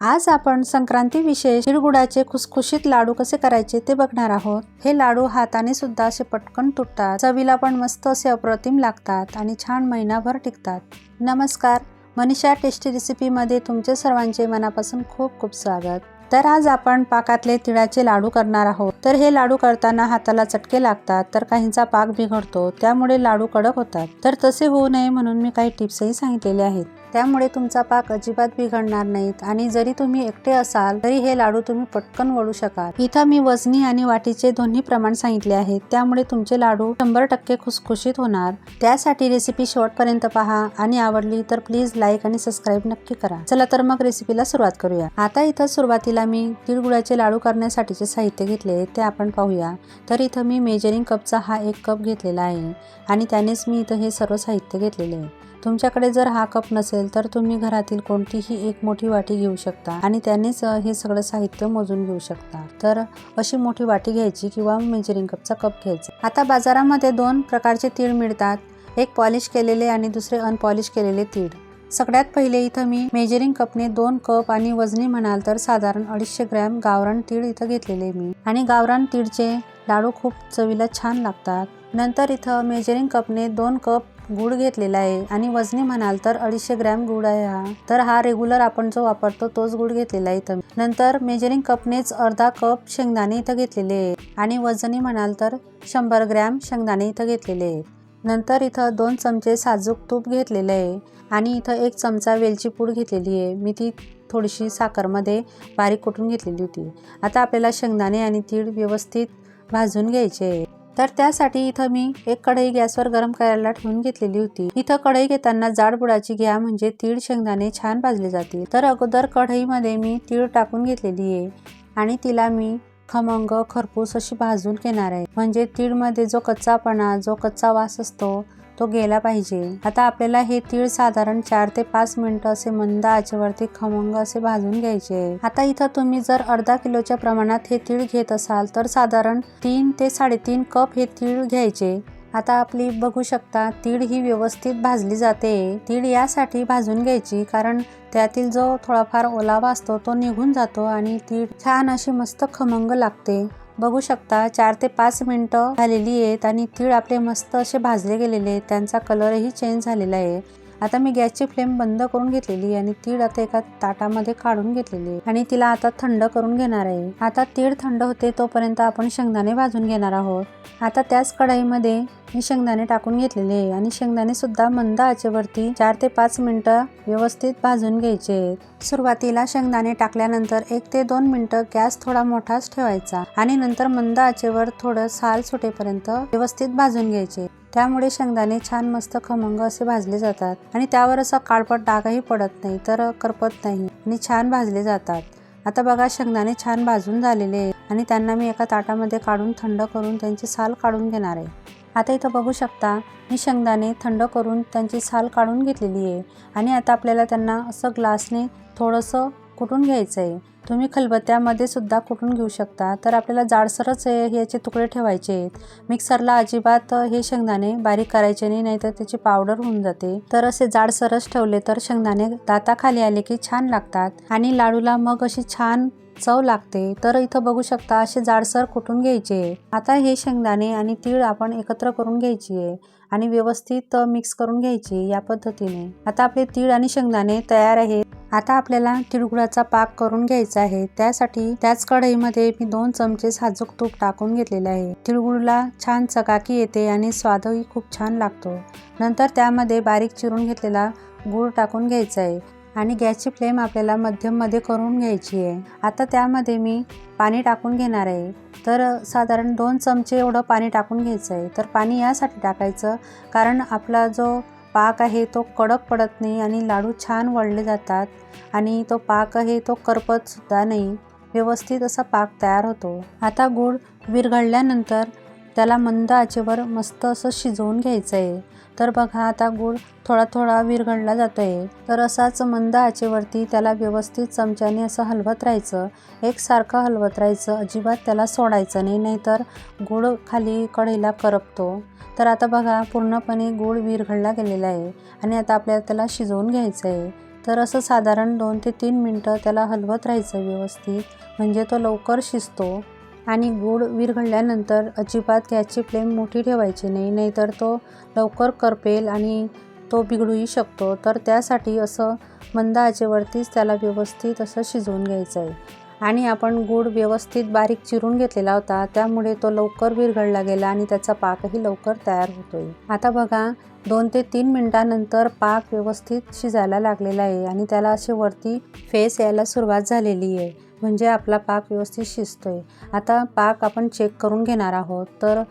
आज आपण संक्रांती विशेष तिळगुळाचे खुसखुशीत लाडू कसे करायचे ते बघणार आहोत. हे लाडू हाताने सुद्धा असे पटकन तुटतात. चवीला पण मस्त असे अप्रतिम लागतात आणि छान महिनाभर टिकतात. नमस्कार. मनीषा टेस्टी रेसिपीमध्ये तुमचे सर्वांचे मनापासून खूप खूप स्वागत. तर आज आपण पाकातले तिळाचे लाडू करणार आहोत. तर हे लाडू करताना हाताला चटके लागतात तर काहींचा पाक बिघडतो त्यामुळे लाडू कडक होतात. तर तसे होऊ नये म्हणून मी काही टिप्सही सांगितलेले आहेत. त्यामुळे तुमचा पाक अजिबात बिघडणार नाहीत. आणि जरी तुम्ही एकटे असाल तरी हे लाडू तुम्ही पटकन वळू शकाल. इथं मी वजनी आणि वाटीचे दोन्ही प्रमाण सांगितले आहेत. त्यामुळे तुमचे लाडू शंभर टक्के खुसखुशीत होणार. त्यासाठी रेसिपी शेवटपर्यंत पहा. आणि आवडली तर प्लीज लाईक आणि सबस्क्राईब नक्की करा. चला तर मग रेसिपीला सुरुवात करूया. आता इथं सुरुवातीला मी तिळगुळाचे लाडू करण्यासाठीचे साहित्य घेतले ते आपण पाहूया. तर इथं मी मेजरिंग कपचा हा एक कप घेतलेला आहे. आणि त्यानेच मी इथं हे सर्व साहित्य घेतलेले आहे. तुमच्याकडे जर हा कप नसेल तर तुम्ही घरातील कोणतीही एक मोठी वाटी घेऊ शकता आणि त्यानेच हे सगळं साहित्य मोजून घेऊ शकता. तर अशी मोठी वाटी घ्यायची किंवा मेजरिंग कपचा कप घ्यायचा. आता बाजारामध्ये दोन प्रकारचे तीळ मिळतात. एक पॉलिश केलेले आणि दुसरे अनपॉलिश केलेले तीळ. सगळ्यात पहिले इथं मी मेजरिंग कपने दोन कप आणि वजनी म्हणाल तर साधारण अडीचशे ग्रॅम गावरान तीळ इथं घेतलेले मी. आणि गावरान तीळचे लाडू खूप चवीला छान लागतात. नंतर इथं मेजरिंग कपने दोन कप गुळ घेतलेला आहे. आणि वजनी म्हणाल तर अडीचशे ग्रॅम गुळ आहे हा. तर हा रेग्युलर आपण जो वापरतो तोच गुळ घेतलेला आहे इथं. नंतर मेजरिंग कपनेच अर्धा कप शेंगदाणे इथं घेतलेले आहे. आणि वजनी म्हणाल तर शंभर ग्रॅम शेंगदाणे इथं घेतलेले आहे. नंतर इथं दोन चमचे साजूक तूप घेतलेलं आहे. आणि इथं एक चमचा वेलची पूड घेतलेली आहे. मी ती थोडीशी साखरमध्ये बारीक कुटून घेतलेली होती. आता आपल्याला शेंगदाणे आणि तीळ व्यवस्थित भाजून घ्यायचे आहे. तर त्यासाठी इथं मी एक कढई गॅसवर गरम करायला ठेवून घेतलेली होती. इथं कढई घेताना जाड बुडाची घ्या म्हणजे तीळ शेंगदाणे छान भाजले जातील. तर अगोदर कढईमध्ये मी तीळ टाकून घेतलेली आहे आणि तिला मी खमंग खरपूस अशी भाजून घेणार आहे. म्हणजे तीळमध्ये जो कच्चापणा जो कच्चा वास असतो तो गेला पाहिजे. आता आपल्याला हे तीळ साधारण चार ते पाच मिनिटं असे मंद आचेवरती खमंग असे भाजून घ्यायचे. आता इथं तुम्ही जर अर्धा किलोच्या प्रमाणात हे तीळ घेत असाल तर साधारण तीन ते साडेतीन कप हे तीळ घ्यायचे. आता आपली बघू शकता तीळ ही व्यवस्थित भाजली जाते. तीळ यासाठी भाजून घ्यायची कारण त्यातील जो थोडाफार ओलावा असतो तो निघून जातो आणि तीळ छान अशी मस्त खमंग लागते. बघू शकता चार ते पाच मिनटं झालेली आहेत आणि तीळ आपले मस्त असे भाजले गेलेले आहेत. त्यांचा कलरही चेंज झालेला आहे. आता मी गॅसची फ्लेम बंद करून घेतलेली आहे आणि तीळ आता एका ताटामध्ये काढून घेतलेली आणि तिला आता थंड करून घेणार आहे. आता तीळ थंड होते तोपर्यंत आपण शेंगदाणे भाजून घेणार आहोत. आता त्याच कढईमध्ये मी शेंगदाणे टाकून घेतलेले आहे आणि शेंगदाणे सुद्धा मंद आचेवरती चार ते पाच मिनिटं व्यवस्थित भाजून घ्यायचे सुरुवातीला शेंगदाणे टाकल्यानंतर एक ते दोन मिनिटं गॅस थोडा मोठाच ठेवायचा आणि नंतर मंद आचेवर थोडं साल सुटेपर्यंत व्यवस्थित भाजून घ्यायचे. त्यामुळे शेंगदाणे छान मस्त खमंग असे भाजले जातात. आणि त्यावर असा काळपट डागही पडत नाही तर करपत नाही. आणि छान भाजले जातात. आता बघा शेंगदाणे छान भाजून झालेले आहे आणि त्यांना मी एका ताटामध्ये काढून थंड करून त्यांची साल काढून घेणार आहे. आता इथं बघू शकता मी शेंगदाणे थंड करून त्यांची साल काढून घेतलेली आहे. आणि आता आपल्याला त्यांना असं ग्लासने थोडंसं कुटून घ्यायचं आहे तुम्ही खलबत्त्यामध्ये सुद्धा कुटून घेऊ शकता. तर आपल्याला जाडसरच हे- याचे तुकडे ठेवायचे आहेत. मिक्सरला अजिबात हे शेंगदाणे बारीक करायचे नाही नाहीतर त्याची पावडर होऊन जाते. तर असे जाडसरच ठेवले तर शेंगदाणे दाताखाली आले की छान लागतात. आणि लाडूला मग अशी छान चव लागते. तर इथं बघू शकता असे जाडसर कुटून घ्यायचे? आता हे शेंगदाणे आणि तीळ आपण एकत्र करून घ्यायची आहे आणि व्यवस्थित मिक्स करून घ्यायची या पद्धतीने. आता आपले तीळ आणि शेंगदाणे तयार आहेत. आता आपल्याला तिळगुळाचा पाक करून घ्यायचा आहे. त्यासाठी त्याच कढईमध्ये मी दोन चमचे साजूक तूप टाकून घेतलेले आहे. तिळगुळला छान चकाकी येते आणि स्वादही खूप छान लागतो. नंतर त्यामध्ये बारीक चिरून घेतलेला गूळ टाकून घ्यायचा आहे. आणि गॅसची फ्लेम आपल्याला मध्यममध्ये करून घ्यायची आहे. आता त्यामध्ये मी पाणी टाकून घेणार आहे. तर साधारण दोन चमचे एवढं पाणी टाकून घ्यायचं आहे. तर पाणी यासाठी टाकायचं कारण आपला जो पाक आहे तो कडक पडत नाही आणि लाडू छान वळले जातात आणि तो पाक आहे तो करपतसुद्धा नाही. व्यवस्थित असा पाक तयार होतो. आता गूळ विरघळल्यानंतर त्याला मंद आचेवर मस्त असं शिजवून घ्यायचं आहे. तर बघा आता गूळ थोडा थोडा विरघळला जातो आहे तर असाच मंद आचेवरती त्याला व्यवस्थित चमच्याने असं हलवत राहायचं. एकसारखं हलवत राहायचं. अजिबात त्याला सोडायचं नाही नाहीतर गूळ खाली कढईला करपतो. तर आता बघा पूर्णपणे गूळ विरघळला गेलेला आहे आणि आता आपल्याला त्याला शिजवून घ्यायचं आहे तर असं साधारण दोन ते तीन मिनटं त्याला हलवत राहायचं व्यवस्थित. म्हणजे तो लवकर शिजतो. आणि गूळ विरघळल्यानंतर अजिबात गॅसची फ्लेम मोठी ठेवायची नाही नाहीतर तो लवकर करपेल आणि तो बिघडूही शकतो. तर त्यासाठी असं मंद आचेवरतीच त्याला व्यवस्थित असं शिजवून घ्यायचं आहे आणि आपण गूळ व्यवस्थित बारीक चिरून घेतलेला होता त्यामुळे तो लवकर विरघळला गेला आणि त्याचा पाकही लवकर तयार होतोय. आता बघा दोन ते तीन मिनटानंतर पाक व्यवस्थित शिजायला लागलेला आहे आणि त्याला असे वरती फेस यायला सुरुवात झालेली आहे. म्हणजे आपला पाक व्यवस्थित शिजतो आहे आता पाक आपण चेक करून घेणार आहोत. तर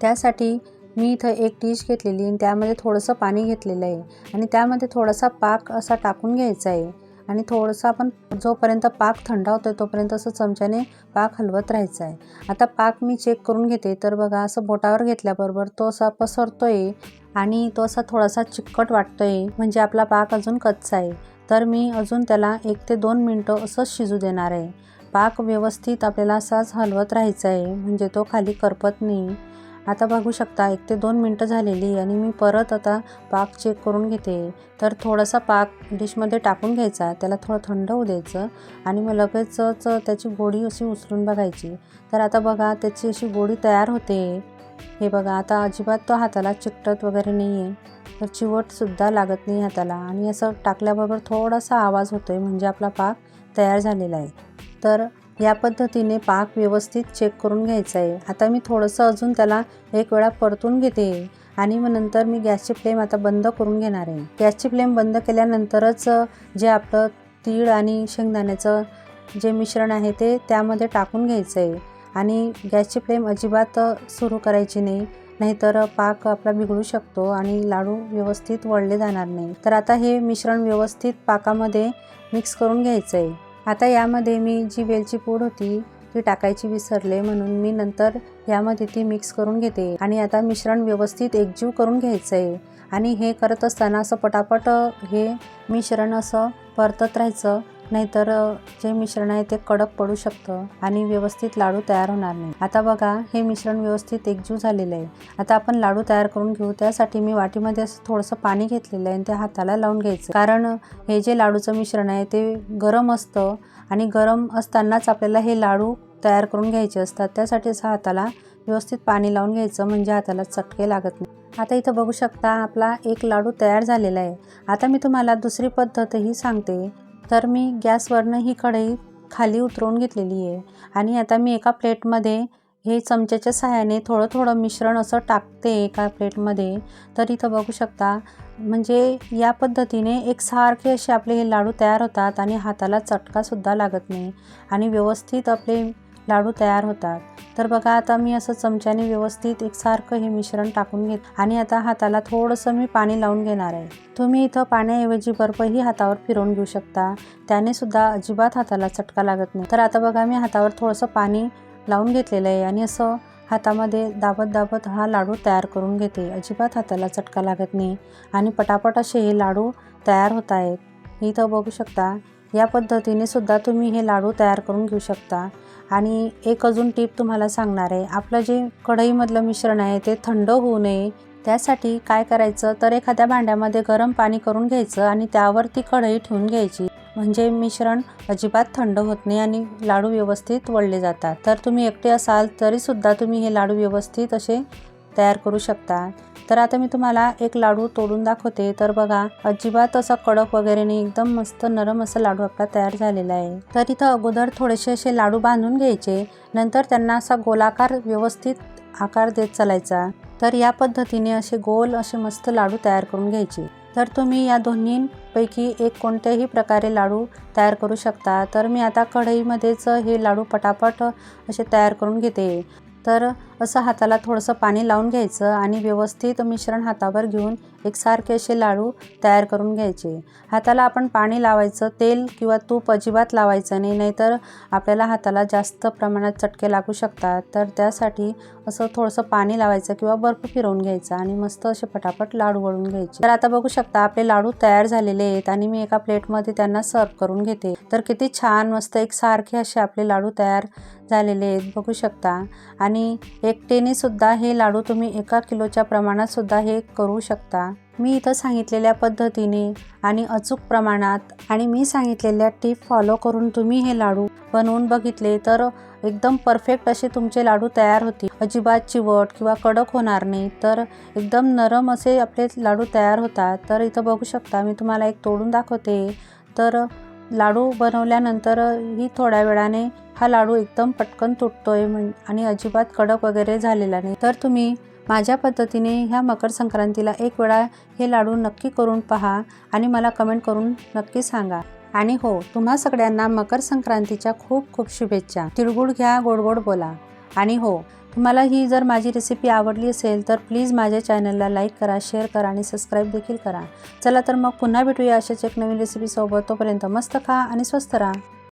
त्यासाठी मी इथं एक डिश घेतलेली आणि त्यामध्ये थोडंसं पाणी घेतलेलं आहे. आणि त्यामध्ये थोडासा पाक असा टाकून घ्यायचा आहे. आणि थोडंसं आपण जोपर्यंत पाक थंड होतो आहे तोपर्यंत असं चमच्याने पाक हलवत राहायचा आहे. आता पाक मी चेक करून घेते. तर बघा असं बोटावर घेतल्याबरोबर तो असा पसरतो आहे आणि तो असा थोडासा चिकट वाटतो आहे म्हणजे आपला पाक अजून कच्चा आहे. तर मी अजून त्याला एक ते दोन मिनटं असंच शिजू देणार आहे. पाक व्यवस्थित आपल्याला असाच हलवत राहायचा आहे म्हणजे तो खाली करपत नाही. आता बघू शकता एक ते दोन मिनटं झालेली आणि मी परत आता पाक चेक करून घेते. तर थोडासा पाक डिशमध्ये टाकून घ्यायचा त्याला थोडं थंड होऊ द्यायचं आणि मग लगेचच त्याची गोडी अशी उचलून बघायची. तर आता बघा त्याची अशी गोडी तयार होते. हे बघा आता अजिबात तो हाताला चिकटत वगैरे नाही आहे तर चिवटसुद्धा लागत नाही हाताला. आणि असं टाकल्याबरोबर थोडासा आवाज होतो आहे म्हणजे आपला पाक तयार झालेला आहे. तर या पद्धतीने पाक व्यवस्थित चेक करून घ्यायचा आहे आता मी थोडंसं अजून त्याला एक वेळा परतून घेते. आणि मग नंतर मी गॅसची फ्लेम आता बंद करून घेणार आहे. गॅसची फ्लेम बंद केल्यानंतरच जे आपलं तीळ आणि शेंगदाण्याचं जे मिश्रण आहे ते त्यामध्ये टाकून घ्यायचं आहे आणि गॅसची फ्लेम अजिबात सुरू करायची नाही. नाहीतर पाक आपला बिघडू शकतो आणि लाडू व्यवस्थित वळले जाणार नाही. तर आता हे मिश्रण व्यवस्थित पाकामध्ये मिक्स करून घ्यायचं आहे आता यामध्ये मी जी वेलची पूड होती ती टाकायची विसरले म्हणून मी नंतर यामध्ये ती मिक्स करून घेते. आणि आता मिश्रण व्यवस्थित एकजीव करून घ्यायचं आहे आणि हे करत असताना असं पटापट हे मिश्रण असं परतत राहायचं. नाहीतर जे मिश्रण आहे ते कडक पडू शकतं आणि व्यवस्थित लाडू तयार होणार नाही. आता बघा हे मिश्रण व्यवस्थित एकजीव झालेलं आहे. आता आपण लाडू तयार करून घेऊ. त्यासाठी मी वाटीमध्ये असं थोडंसं पाणी घेतलेलं आहे आणि ते हाताला लावून घ्यायचं. कारण हे जे लाडूचं मिश्रण आहे ते गरम असतं आणि गरम असतानाच आपल्याला हे लाडू तयार करून घ्यायचे असतात. त्यासाठी असं हाताला व्यवस्थित पाणी लावून घ्यायचं म्हणजे हाताला चटके लागत नाही. आता इथं बघू शकता आपला एक लाडू तयार झालेला आहे. आता मी तुम्हाला दुसरी पद्धतही सांगते. तर मी गॅसवरनं ही कढई खाली उतरवून घेतलेली आहे. आणि आता मी एका प्लेटमध्ये हे चमच्याच्या सहाय्याने थोडं थोडं मिश्रण असं टाकते एका प्लेटमध्ये. तर इथं बघू शकता म्हणजे या पद्धतीने एकसारखे असे आपले हे लाडू तयार होतात आणि हाताला चटकासुद्धा लागत नाही. आणि व्यवस्थित आपले लाडू तयार होतात. तर बघा आता मी असं चमच्याने व्यवस्थित एकसारखं हे मिश्रण टाकून घेत आणि आता हाताला थोडंसं मी पाणी लावून घेणार आहे. तुम्ही इथं पाण्याऐवजी बर्फही हातावर फिरवून घेऊ शकता. त्याने सुद्धा अजिबात हाताला चटका लागत नाही. तर आता बघा मी हातावर थोडंसं पाणी लावून घेतलेलं आहे आणि असं हातामध्ये दाबत दाबत हा लाडू तयार करून घेते. अजिबात हाताला चटका लागत नाही आणि पटापट असे हे लाडू तयार होत आहेत. इथं बघू शकता या पद्धतीने सुद्धा तुम्ही हे लाडू तयार करून घेऊ शकता. आणि एक अजून टीप तुम्हाला सांगणार आहे. आपलं जे कढईमधलं मिश्रण आहे ते थंड होऊ नये. त्यासाठी काय करायचं? तर एखाद्या भांड्यामध्ये गरम पाणी करून घ्यायचं आणि त्यावर ती कढई ठेवून घ्यायची. म्हणजे मिश्रण अजिबात थंड होत नाही आणि लाडू व्यवस्थित वळले जातात. तर तुम्ही एकटे असाल तरीसुद्धा तुम्ही हे लाडू व्यवस्थित असे तयार करू शकता. तर आता मी तुम्हाला एक लाडू तोडून दाखवते. तर बघा अजिबात असा कडक वगैरे नाही एकदम मस्त नरम असा लाडू आपला तयार झालेला आहे. तर इथं अगोदर थोडेसे असे लाडू बांधून घ्यायचे. नंतर त्यांना असा गोलाकार व्यवस्थित आकार देत चालायचा. तर या पद्धतीने असे गोल असे मस्त लाडू तयार करून घ्यायचे. तर तुम्ही या दोन्हीपैकी एक कोणत्याही प्रकारे लाडू तयार करू शकता. तर मी आता कढईमध्येच हे लाडू पटापट असे तयार करून घेते. तर असं हाताला थोडंसं पाणी लावून घ्यायचं आणि व्यवस्थित मिश्रण हातावर घेऊन एकसारखे असे लाडू तयार करून घ्यायचे. हाताला आपण पाणी लावायचं तेल किंवा तूप अजिबात लावायचं नाही नाहीतर आपल्याला हाताला जास्त प्रमाणात चटके लागू शकतात. तर त्यासाठी असं थोडंसं पाणी लावायचं किंवा बर्फ फिरवून घ्यायचं आणि मस्त असे पटापट लाडू वळून घ्यायचे. तर आता बघू शकता आपले लाडू तयार झालेले आहेत आणि मी एका प्लेटमध्ये त्यांना सर्व करून घेते. तर किती छान मस्त एकसारखे असे आपले लाडू तयार झालेले आहेत बघू शकता. आणि एकटेने सुद्धा हे लाडू तुम्ही एका किलोच्या प्रमाणात सुद्धा हे करू शकता. मी इथं सांगितलेल्या पद्धतीने आणि अचूक प्रमाणात आणि मी सांगितलेल्या टीप फॉलो करून तुम्ही हे लाडू बनवून बघितले तर एकदम परफेक्ट असे तुमचे लाडू तयार होतील. अजिबात चिवट किंवा कडक होणार नाही तर एकदम नरम असे आपले लाडू तयार होतात. तर इथं बघू शकता मी तुम्हाला एक तोडून दाखवते. तर लाडू बनवल्यानंतर ही थोड्या वेळाने हा लाडू एकदम पटकन तुटतोय म्हण आणि अजिबात कडक वगैरे झालेला नाही. तर तुम्ही माझ्या पद्धतीने ह्या मकर संक्रांतीला एक वेळा हे लाडू नक्की करून पहा आणि मला कमेंट करून नक्की सांगा. आणि हो तुम्हा सगळ्यांना मकर संक्रांतीच्या खूप खूप शुभेच्छा. तिळगुळ घ्या गोड गोड बोला. आणि हो तुम्हाला ही जर माझी रेसिपी आवडली असेल तर प्लीज माझ्या चॅनलला लाईक करा शेअर करा आणि सबस्क्राईब देखील करा. चला तर मग पुन्हा भेटूया अशाच एक नवीन रेसिपीसोबत तोपर्यंत मस्त खा आणि स्वस्त राहा.